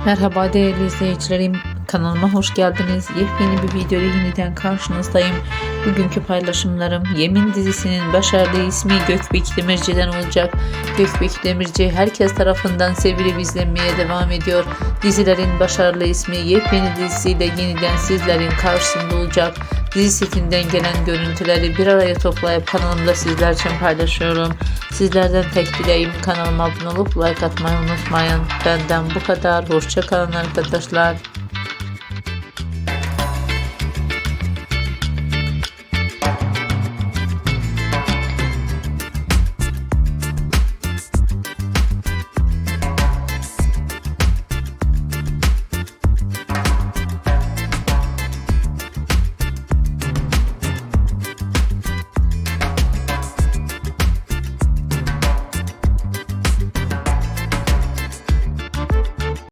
Merhaba değerli izleyicilerim. Kanalıma hoş geldiniz. Yepyeni bir videoda yeniden karşınızdayım. Bugünkü paylaşımlarım Yemin dizisinin başarılı ismi Gökbek Demirci'den olacak. Gökbek Demirci herkes tarafından sevilip izlenmeye devam ediyor. Dizilerin başarılı ismi yepyeni dizisiyle yeniden sizlerin karşısında olacak. Dizi setinden gelen görüntüleri bir araya toplayıp kanalımda sizler için paylaşıyorum. Sizlerden tek dileğim kanalıma abone olup like atmayı unutmayın. Benden bu kadar. Hoşçakalın arkadaşlar.